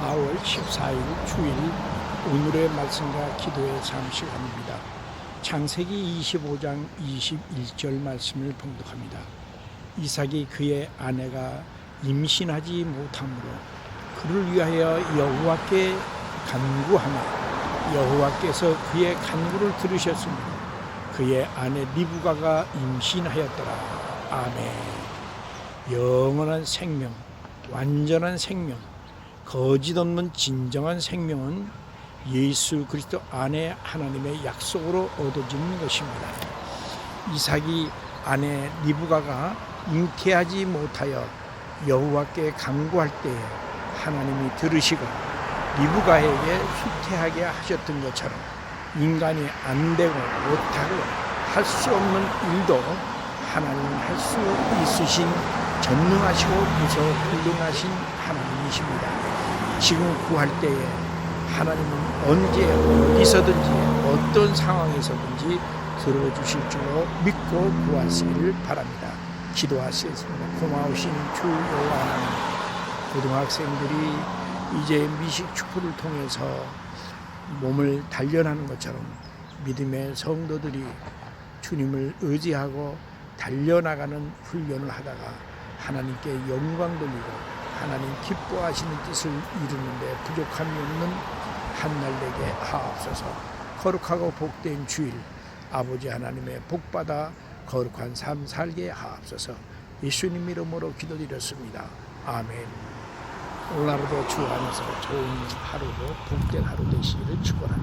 4월 14일 주일 오늘의 말씀과 기도의 잠시간입니다. 창세기 25장 21절 말씀을 봉독합니다. 이삭이 그의 아내가 임신하지 못하므로 그를 위하여 여호와께 간구하며 여호와께서 그의 간구를 들으셨으므로 그의 아내 리브가가 임신하였더라. 아멘. 영원한 생명, 완전한 생명, 거짓 없는 진정한 생명은 예수 그리스도 안에 하나님의 약속으로 얻어지는 것입니다. 이삭이 아내 리브가가 잉태하지 못하여 여호와께 간구할 때에 하나님이 들으시고 리브가에게 후퇴하게 하셨던 것처럼 인간이 안 되고 못하고 할 수 없는 일도 하나님 할 수 있으신 전능하시고 무서불능하신 하나님이십니다. 지금 구할 때에 하나님은 언제 어디서든지 어떤 상황에서든지 들어주실 줄로 믿고 구하시기를 바랍니다. 기도하시겠습니다. 고마우신 주 여호와 하나님 고등학생들이 이제 미식 축구를 통해서 몸을 단련하는 것처럼 믿음의 성도들이 주님을 의지하고 달려나가는 훈련을 하다가 하나님께 영광 돌리고 하나님 기뻐하시는 뜻을 이루는데 부족함이 없는 한날 되게 하옵소서 거룩하고 복된 주일 아버지 하나님의 복받아 거룩한 삶 살게 하옵소서 예수님 이름으로 기도드렸습니다. 아멘 오늘 하루도 주 안에서 좋은 하루로 복된 하루 되시기를 축원합니다.